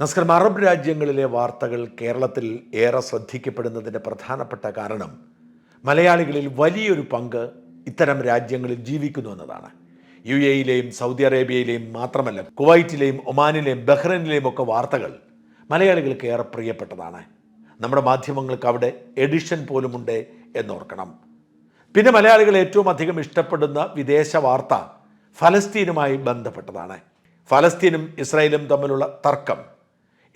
നമസ്കാരം. അറബ് രാജ്യങ്ങളിലെ വാർത്തകൾ കേരളത്തിൽ ഏറെ ശ്രദ്ധിക്കപ്പെടുന്നതിന്റെ പ്രധാനപ്പെട്ട കാരണം മലയാളികളിൽ വലിയൊരു പങ്ക് ഇത്തരം രാജ്യങ്ങളിൽ ജീവിക്കുന്നു എന്നതാണ്. യു എയിലെയും സൗദി അറേബ്യയിലെയും മാത്രമല്ല കുവൈറ്റിലെയും ഒമാനിലെയും ബഹ്റൈനിലെയും ഒക്കെ വാർത്തകൾ മലയാളികൾക്ക് ഏറെ പ്രിയപ്പെട്ടതാണ്. നമ്മുടെ മാധ്യമങ്ങൾക്ക് അവിടെ എഡിഷൻ പോലുമുണ്ട് എന്നോർക്കണം. പിന്നെ മലയാളികൾ ഏറ്റവും അധികം ഇഷ്ടപ്പെടുന്ന വിദേശ വാർത്ത ഫലസ്തീനുമായി ബന്ധപ്പെട്ടതാണ്. ഫലസ്തീനും ഇസ്രായേലും തമ്മിലുള്ള തർക്കം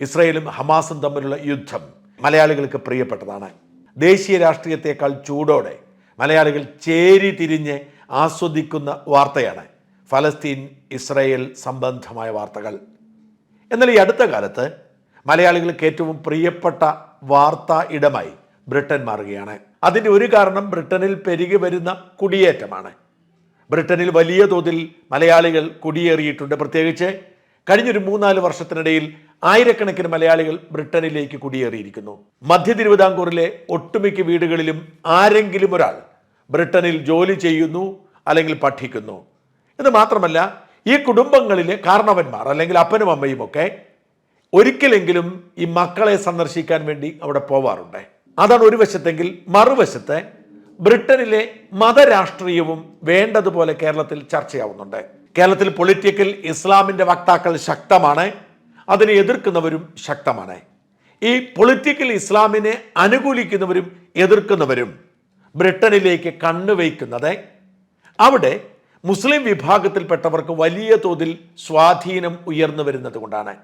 ഇസ്രായേലും ഹമാസും തമ്മിലുള്ള യുദ്ധം മലയാളികൾക്ക് പ്രിയപ്പെട്ടതാണ്. ദേശീയ രാഷ്ട്രീയത്തെക്കാൾ ചൂടോടെ മലയാളികൾ ചേരി തിരിഞ്ഞ് ആസ്വദിക്കുന്ന വാർത്തയാണ് ഫലസ്തീൻ ഇസ്രയേൽ സംബന്ധമായ വാർത്തകൾ. എന്നാൽ ഈ അടുത്ത കാലത്ത് മലയാളികൾക്ക് ഏറ്റവും പ്രിയപ്പെട്ട വാർത്താ ഇടമായി ബ്രിട്ടൻ മാറുകയാണ്. അതിന്റെ ഒരു കാരണം ബ്രിട്ടനിൽ പെരുകി വരുന്ന കുടിയേറ്റമാണ്. ബ്രിട്ടനിൽ വലിയ തോതിൽ മലയാളികൾ കുടിയേറിയിട്ടുണ്ട്. പ്രത്യേകിച്ച് കഴിഞ്ഞൊരു മൂന്നാൽ വർഷത്തിനിടയിൽ ആയിരക്കണക്കിന് മലയാളികൾ ബ്രിട്ടനിലേക്ക് കുടിയേറിയിരിക്കുന്നു. മധ്യ തിരുവിതാംകൂറിലെ ഒട്ടുമിക്ക വീടുകളിലും ആരെങ്കിലും ഒരാൾ ബ്രിട്ടനിൽ ജോലി ചെയ്യുന്നു അല്ലെങ്കിൽ പഠിക്കുന്നു. ഇത് മാത്രമല്ല ഈ കുടുംബങ്ങളിലെ കാരണവന്മാർ അല്ലെങ്കിൽ അപ്പനും അമ്മയും ഒക്കെ ഒരിക്കലെങ്കിലും ഈ മക്കളെ സന്ദർശിക്കാൻ വേണ്ടി അവിടെ പോവാറുണ്ട്. അതാണ് ഒരു വശത്തെങ്കിൽ മറുവശത്ത് ബ്രിട്ടനിലെ മതരാഷ്ട്രീയവും വേണ്ടതുപോലെ കേരളത്തിൽ ചർച്ചയാവുന്നുണ്ട്. കേരളത്തിൽ പൊളിറ്റിക്കൽ ഇസ്ലാമിന്റെ വക്താക്കൾ ശക്തമാണ്. അതിനെ എതിർക്കുന്നവരും ശക്തമാണ്. ഈ പൊളിറ്റിക്കൽ ഇസ്ലാമിനെ അനുകൂലിക്കുന്നവരും എതിർക്കുന്നവരും ബ്രിട്ടനിലേക്ക് കണ്ണുവയ്ക്കുന്നത് അവിടെ മുസ്ലിം വിഭാഗത്തിൽപ്പെട്ടവർക്ക് വലിയ തോതിൽ സ്വാധീനം ഉയർന്നു വരുന്നത് കൊണ്ടാണ്.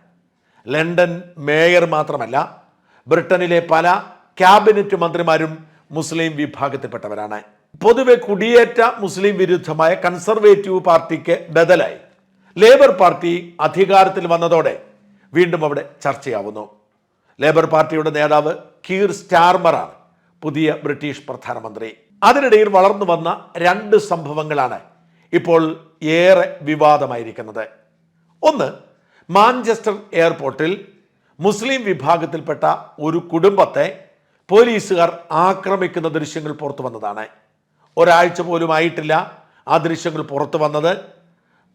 ലണ്ടൻ മേയർ മാത്രമല്ല ബ്രിട്ടനിലെ പല ക്യാബിനറ്റ് മന്ത്രിമാരും മുസ്ലിം വിഭാഗത്തിൽപ്പെട്ടവരാണ്. പൊതുവെ കുടിയേറ്റ മുസ്ലിം വിരുദ്ധമായ കൺസർവേറ്റീവ് പാർട്ടിക്ക് ബദലായി. ലേബർ പാർട്ടി അധികാരത്തിൽ വന്നതോടെ വീണ്ടും അവിടെ ചർച്ചയാവുന്നു. ലേബർ പാർട്ടിയുടെ നേതാവ് കീർ സ്റ്റാർമറാണ് പുതിയ ബ്രിട്ടീഷ് പ്രധാനമന്ത്രി. അതിനിടയിൽ വളർന്നു വന്ന രണ്ട് സംഭവങ്ങളാണ് ഇപ്പോൾ ഏറെ വിവാദമായിരിക്കുന്നത്. ഒന്ന് മാഞ്ചസ്റ്റർ എയർപോർട്ടിൽ മുസ്ലിം വിഭാഗത്തിൽപ്പെട്ട ഒരു കുടുംബത്തെ പോലീസുകാർ ആക്രമിക്കുന്ന ദൃശ്യങ്ങൾ പുറത്തു വന്നതാണ്. ഒരാഴ്ച പോലും ആയിട്ടില്ല ആ ദൃശ്യങ്ങൾ പുറത്തു വന്നത്.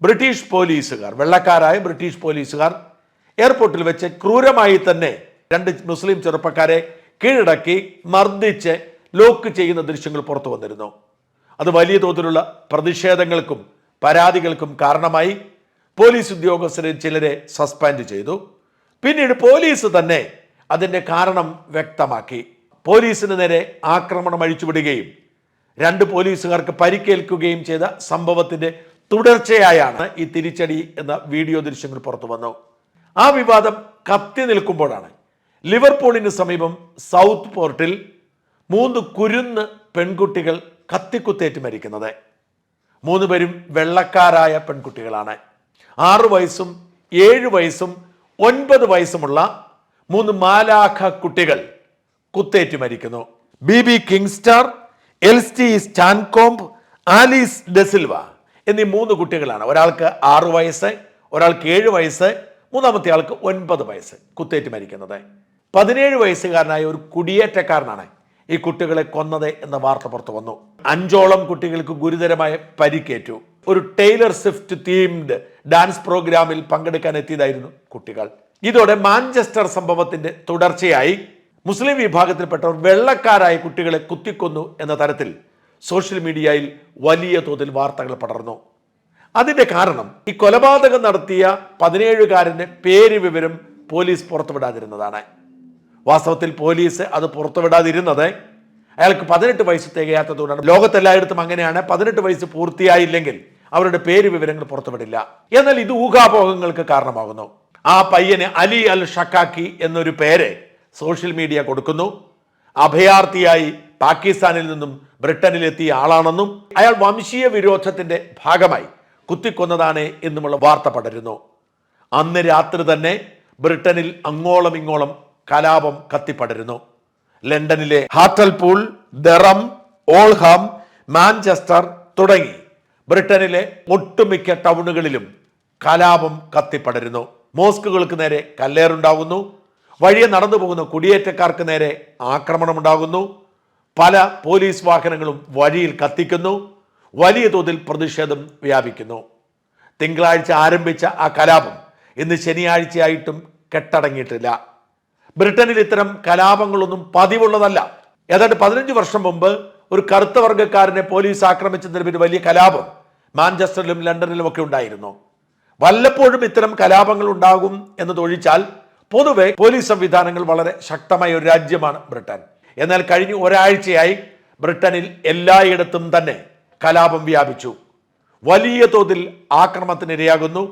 ബ്രിട്ടീഷ് പോലീസുകാർ വെള്ളക്കാരായ ബ്രിട്ടീഷ് പോലീസുകാർ എയർപോർട്ടിൽ വെച്ച് ക്രൂരമായി തന്നെ രണ്ട് മുസ്ലിം ചെറുപ്പക്കാരെ കീഴടക്കി മർദ്ദിച്ച് ലോക്ക് ചെയ്യുന്ന ദൃശ്യങ്ങൾ പുറത്തു വന്നിരുന്നു. അത് വലിയ തോതിലുള്ള പ്രതിഷേധങ്ങൾക്കും പരാതികൾക്കും കാരണമായി പോലീസ് ഉദ്യോഗസ്ഥരെ ചിലരെ സസ്പെൻഡ് ചെയ്തു. പിന്നീട് പോലീസ് തന്നെ അതിന്റെ കാരണം വ്യക്തമാക്കി. പോലീസിന് നേരെ ആക്രമണം അഴിച്ചുവിടുകയും രണ്ട് പോലീസുകാർക്ക് പരിക്കേൽക്കുകയും ചെയ്ത സംഭവത്തിന്റെ തുടർച്ചയായാണ് ഈ തിരിച്ചടി എന്ന വീഡിയോ ദൃശ്യങ്ങൾ പുറത്തു വന്നു. ആ വിവാദം കത്തി നിൽക്കുമ്പോഴാണ്. ലിവർപൂളിന് സമീപം സൗത്ത് പോർട്ടിൽ മൂന്ന് കുരുന്ന് പെൺകുട്ടികൾ കത്തിക്കുത്തേറ്റ് മരിക്കുന്നത്. മൂന്ന് പേരും വെള്ളക്കാരായ പെൺകുട്ടികളാണ്. ആറു വയസ്സും ഏഴ് വയസ്സും ഒൻപത് വയസ്സുമുള്ള മൂന്ന് മാലാഖ കുട്ടികൾ കുത്തേറ്റ് മരിക്കുന്നു. Bebe കിങ്സ്റ്റാർ Elsie Stancombe Alice da Silva എന്നീ മൂന്ന് കുട്ടികളാണ്. ഒരാൾക്ക് ആറു വയസ്സ് ഒരാൾക്ക് ഏഴ് വയസ്സ് മൂന്നാമത്തെ ആൾക്ക് ഒൻപത് വയസ്സ് കുത്തേറ്റ് മരിക്കുന്നത്. പതിനേഴ് വയസ്സുകാരനായ ഒരു കുടിയേറ്റക്കാരനാണ് ഈ കുട്ടികളെ കൊന്നത് എന്ന വാർത്ത പുറത്തു വന്നു. അഞ്ചോളം കുട്ടികൾക്ക് ഗുരുതരമായ പരിക്കേറ്റു. ഒരു ടൈലർ സ്വിഫ്റ്റ് തീംഡ് ഡാൻസ് പ്രോഗ്രാമിൽ പങ്കെടുക്കാൻ എത്തിയതായിരുന്നു കുട്ടികൾ. ഇതോടെ മാഞ്ചസ്റ്റർ സംഭവത്തിന്റെ തുടർച്ചയായി മുസ്ലിം വിഭാഗത്തിൽപ്പെട്ടവർ വെള്ളക്കാരായ കുട്ടികളെ കുത്തിക്കൊന്നു എന്ന തരത്തിൽ സോഷ്യൽ മീഡിയയിൽ വലിയ തോതിൽ വാർത്തകൾ പടർന്നു. അതിന്റെ കാരണം ഈ കൊലപാതകം നടത്തിയ പതിനേഴുകാരന്റെ പേര് വിവരം പോലീസ് പുറത്തുവിടാതിരുന്നതാണ്. വാസ്തവത്തിൽ പോലീസ് അത് പുറത്തുവിടാതിരുന്നത് അയാൾക്ക് പതിനെട്ട് വയസ്സ് തികയാത്തതുകൊണ്ടാണ്. ലോകത്തെല്ലായിടത്തും അങ്ങനെയാണ്. പതിനെട്ട് വയസ്സ് പൂർത്തിയായില്ലെങ്കിൽ അവരുടെ പേര് വിവരങ്ങൾ പുറത്തുവിടില്ല. എന്നാൽ ഇത് ഊഹാപോഹങ്ങൾക്ക് കാരണമാകുന്നു. ആ പയ്യന് അലി അൽ ഷക്കാക്കി എന്നൊരു പേര് സോഷ്യൽ മീഡിയ കൊടുക്കുന്നു. അഭയാർത്ഥിയായി പാകിസ്ഥാനിൽ നിന്നും ബ്രിട്ടനിലെത്തിയ ആളാണെന്നും അയാൾ വംശീയ വിരോധത്തിന്റെ ഭാഗമായി കുത്തിക്കൊന്നതാണ് എന്നുമുള്ള വാർത്ത പടരുന്നു. അന്ന് രാത്രി തന്നെ ബ്രിട്ടനിൽ അങ്ങോളം ഇങ്ങോളം കലാപം കത്തിപ്പടരുന്നു. ലണ്ടനിലെ ഹാറ്റൽപൂൾ ദറം ഓൾഹാം മാഞ്ചസ്റ്റർ തുടങ്ങി ബ്രിട്ടനിലെ ഒട്ടുമിക്ക ടൗണുകളിലും കലാപം കത്തിപ്പടരുന്നു. മോസ്കുകൾക്ക് നേരെ കല്ലേറുണ്ടാകുന്നു. വഴിയെ നടന്നു പോകുന്ന കുടിയേറ്റക്കാർക്ക് നേരെ ആക്രമണമുണ്ടാകുന്നു. പല പോലീസ് വാഹനങ്ങളും വഴിയിൽ കത്തിക്കുന്നു. വലിയ തോതിൽ പ്രതിഷേധം വ്യാപിക്കുന്നു. തിങ്കളാഴ്ച ആരംഭിച്ച ആ കലാപം ഇന്ന് ശനിയാഴ്ചയായിട്ടും കെട്ടടങ്ങിയിട്ടില്ല. ബ്രിട്ടനിൽ ഇത്തരം കലാപങ്ങളൊന്നും പതിവുള്ളതല്ല. ഏതാണ്ട് പതിനഞ്ച് വർഷം മുമ്പ് ഒരു കറുത്ത വർഗക്കാരനെ പോലീസ് ആക്രമിച്ചതിന് പിന്നെ വലിയ കലാപം മാഞ്ചസ്റ്ററിലും ലണ്ടനിലും ഒക്കെ ഉണ്ടായിരുന്നു. വല്ലപ്പോഴും ഇത്തരം കലാപങ്ങൾ ഉണ്ടാകും എന്നതൊഴിച്ചാൽ പൊതുവെ പോലീസ് സംവിധാനങ്ങൾ വളരെ ശക്തമായ ഒരു രാജ്യമാണ് ബ്രിട്ടൻ. എന്നാൽ കഴിഞ്ഞ ഒരാഴ്ചയായി ബ്രിട്ടനിൽ എല്ലായിടത്തും തന്നെ കലാപം വ്യാപിച്ചു. വലിയ തോതിൽ ആക്രമണത്തിനിരയാകുന്നു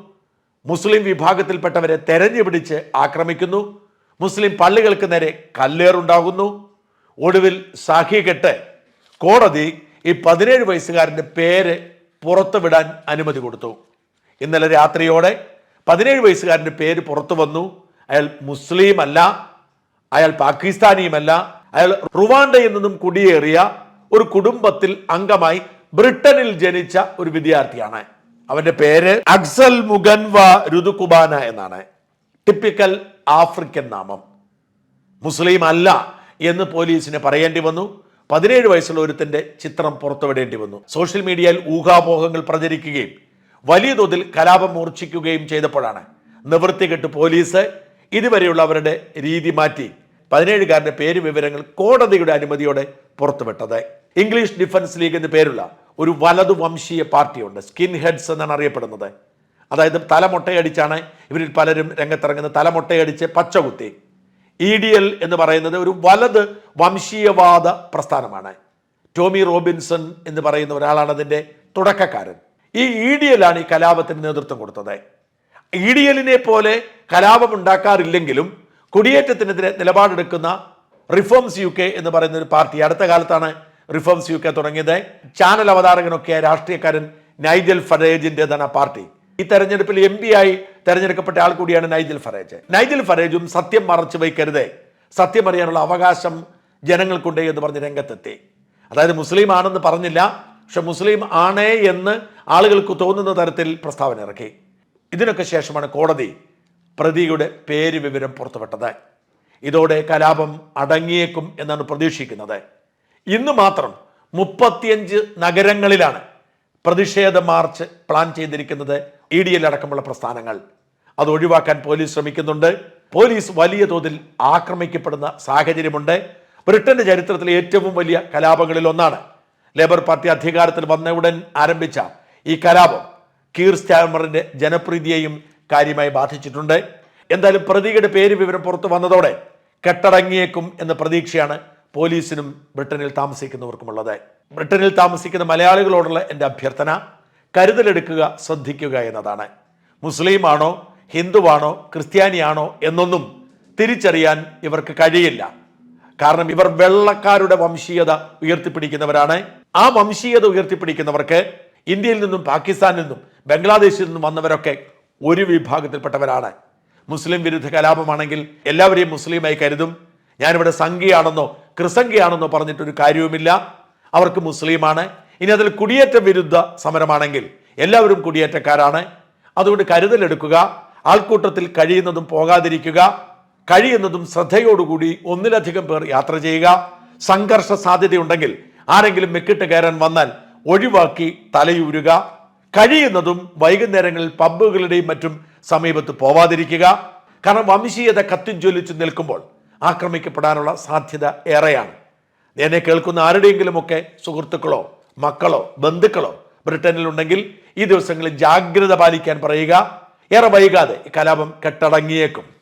മുസ്ലിം വിഭാഗത്തിൽപ്പെട്ടവരെ തെരഞ്ഞുപിടിച്ച് ആക്രമിക്കുന്നു. മുസ്ലിം പള്ളികൾക്ക് നേരെ കല്ലേറുണ്ടാകുന്നു. ഒടുവിൽ സഹികെട്ട് കോടതി ഈ പതിനേഴ് വയസ്സുകാരന്റെ പേര് പുറത്തുവിടാൻ അനുമതി കൊടുത്തു. ഇന്നലെ രാത്രിയോടെ പതിനേഴ് വയസ്സുകാരന്റെ പേര് പുറത്തു വന്നു. അയാൾ മുസ്ലിം അല്ല അയാൾ പാകിസ്ഥാനിയുമല്ല അയാൾ റുവാണ്ടയിൽ നിന്നും കുടിയേറിയ ഒരു കുടുംബത്തിൽ അംഗമായി ബ്രിട്ടനിൽ ജനിച്ച ഒരു വിദ്യാർത്ഥിയാണ്. അവന്റെ പേര് അക്സൽ മുഗൻവ രുതുകുബാന എന്നാണ്. ടിപ്പിക്കൽ ആഫ്രിക്കൻ നാമം. മുസ്ലിം അല്ല എന്ന് പോലീസിന് പറയേണ്ടി വന്നു. പതിനേഴ് വയസ്സുള്ള ഒരുത്തന്റെ ചിത്രം പുറത്തുവിടേണ്ടി വന്നു. സോഷ്യൽ മീഡിയയിൽ ഊഹാപോഹങ്ങൾ പ്രചരിക്കുകയും വലിയ തോതിൽ കലാപം മൂർച്ഛിക്കുകയും ചെയ്തപ്പോഴാണ് നിവൃത്തികെട്ട് പോലീസ് ഇതുവരെയുള്ള അവരുടെ രീതി മാറ്റി പതിനേഴുകാരന്റെ പേര് വിവരങ്ങൾ കോടതിയുടെ അനുമതിയോടെ പുറത്തുവിട്ടത്. ഇംഗ്ലീഷ് ഡിഫൻസ് ലീഗ് എന്ന് പേരുള്ള ഒരു വലതു വംശീയ പാർട്ടിയുണ്ട്. സ്കിൻ ഹെഡ്സ് എന്നാണ് അറിയപ്പെടുന്നത്. അതായത് തലമുട്ടയടിച്ചാണ് ഇവരിൽ പലരും രംഗത്തിറങ്ങുന്നത്. തലമുട്ടയടിച്ച് പച്ചകുത്തി. ഇ ഡി എൽ എന്ന് പറയുന്നത് ഒരു വലത് വംശീയവാദ പ്രസ്ഥാനമാണ്. ടോമി റോബിൻസൺ എന്ന് പറയുന്ന ഒരാളാണ് അതിന്റെ തുടക്കക്കാരൻ. ഈ ഇ ഡി എല്ലാണ് ഈ കലാപത്തിന് നേതൃത്വം കൊടുത്തത്. ഇ ഡി എല്ലിനെ പോലെ കലാപം ഉണ്ടാക്കാറില്ലെങ്കിലും കുടിയേറ്റത്തിനെതിരെ നിലപാടെടുക്കുന്ന റിഫോംസ് യു കെ എന്ന് പറയുന്ന ഒരു പാർട്ടി അടുത്ത കാലത്താണ് റിഫോംസ് യു കെ തുടങ്ങിയത് ചാനൽ അവതാരകനൊക്കെ രാഷ്ട്രീയക്കാരൻ നൈജൽ ഫറേജിന്റെതാണ് ആ പാർട്ടി. ഈ തെരഞ്ഞെടുപ്പിൽ എം പി ആയി തെരഞ്ഞെടുക്കപ്പെട്ട ആൾ കൂടിയാണ് നൈജൽ ഫറേജ്. നൈജൽ ഫറേജും സത്യം മറച്ചു വയ്ക്കരുതേ. സത്യം അറിയാനുള്ള അവകാശം ജനങ്ങൾക്കുണ്ട് എന്ന് പറഞ്ഞ് രംഗത്തെത്തി. അതായത് മുസ്ലിം ആണെന്ന് പറഞ്ഞില്ല പക്ഷെ മുസ്ലിം ആണേ എന്ന് ആളുകൾക്ക് തോന്നുന്ന തരത്തിൽ പ്രസ്താവന ഇറക്കി. ഇതിനൊക്കെ ശേഷമാണ് കോടതി പ്രതിയുടെ പേര് വിവരം പുറത്തുവിട്ടത്. ഇതോടെ കലാപം അടങ്ങിയേക്കും എന്നാണ് പ്രതീക്ഷിക്കുന്നത്. ഇന്ന് മാത്രം മുപ്പത്തിയഞ്ച് നഗരങ്ങളിലാണ് പ്രതിഷേധ മാർച്ച് പ്ലാൻ ചെയ്തിരിക്കുന്നത് ഇ ഡി എൽ അടക്കമുള്ള പ്രസ്ഥാനങ്ങൾ. അത് ഒഴിവാക്കാൻ പോലീസ് ശ്രമിക്കുന്നുണ്ട്. പോലീസ് വലിയ തോതിൽ ആക്രമിക്കപ്പെടുന്ന സാഹചര്യമുണ്ട്. ബ്രിട്ടന്റെ ചരിത്രത്തിലെ ഏറ്റവും വലിയ കലാപങ്ങളിൽ ഒന്നാണ്. ലേബർ പാർട്ടി അധികാരത്തിൽ വന്ന ഉടൻ ആരംഭിച്ച ഈ കലാപം കീർ സ്റ്റാമറിന്റെ ജനപ്രീതിയെയും കാര്യമായി ബാധിച്ചിട്ടുണ്ട്. എന്തായാലും പ്രതിയുടെ പേര് വിവരം പുറത്തു വന്നതോടെ കെട്ടടങ്ങിയേക്കും എന്ന പ്രതീക്ഷയാണ് പോലീസിനും ബ്രിട്ടനിൽ താമസിക്കുന്നവർക്കുമുള്ളത്. ബ്രിട്ടനിൽ താമസിക്കുന്ന മലയാളികളോടുള്ള എന്റെ അഭ്യർത്ഥന കരുതലെടുക്കുക ശ്രദ്ധിക്കുക എന്നതാണ്. മുസ്ലിമാണോ ഹിന്ദുവാണോ ക്രിസ്ത്യാനിയാണോ എന്നൊന്നും തിരിച്ചറിയാൻ ഇവർക്ക് കഴിയില്ല. കാരണം ഇവർ വെള്ളക്കാരുടെ വംശീയത ഉയർത്തിപ്പിടിക്കുന്നവരാണ്. ആ വംശീയത ഉയർത്തിപ്പിടിക്കുന്നവർക്ക് ഇന്ത്യയിൽ നിന്നും പാകിസ്ഥാനിൽ നിന്നും ബംഗ്ലാദേശിൽ നിന്നും വന്നവരൊക്കെ ഒരു വിഭാഗത്തിൽപ്പെട്ടവരാണ്. മുസ്ലിം വിരുദ്ധ കലാപമാണെങ്കിൽ എല്ലാവരെയും മുസ്ലിമായി കരുതും. ഞാനിവിടെ സംഘിയാണെന്നോ ക്രിസംഖ്യയാണെന്നോ പറഞ്ഞിട്ടൊരു കാര്യവുമില്ല. അവർക്ക് മുസ്ലിമാണ്. ഇനി അതിൽ കുടിയേറ്റ വിരുദ്ധ സമരമാണെങ്കിൽ എല്ലാവരും കുടിയേറ്റക്കാരാണ്. അതുകൊണ്ട് കരുതലെടുക്കുക ആൾക്കൂട്ടത്തിൽ കഴിയുന്നതും പോകാതിരിക്കുക. കഴിയുന്നതും ശ്രദ്ധയോടുകൂടി ഒന്നിലധികം പേർ യാത്ര ചെയ്യുക. സംഘർഷ സാധ്യതയുണ്ടെങ്കിൽ ആരെങ്കിലും മെക്കിട്ട് കയറാൻ വന്നാൽ ഒഴിവാക്കി തലയൂരുക. കഴിയുന്നതും വൈകുന്നേരങ്ങളിൽ പബ്ബുകളുടെയും മറ്റും സമീപത്ത് പോവാതിരിക്കുക. കാരണം വംശീയത കത്തിജ്വലിച്ച് നിൽക്കുമ്പോൾ ആക്രമിക്കപ്പെടാനുള്ള സാധ്യത ഏറെയാണ്. എന്നെ കേൾക്കുന്ന ആരുടെയെങ്കിലുമൊക്കെ സുഹൃത്തുക്കളോ മക്കളോ ബന്ധുക്കളോ ബ്രിട്ടനിലുണ്ടെങ്കിൽ ഈ ദിവസങ്ങളിൽ ജാഗ്രത പാലിക്കാൻ പറയുക. ഏറെ വൈകാതെ കലാപം കെട്ടടങ്ങിയേക്കും.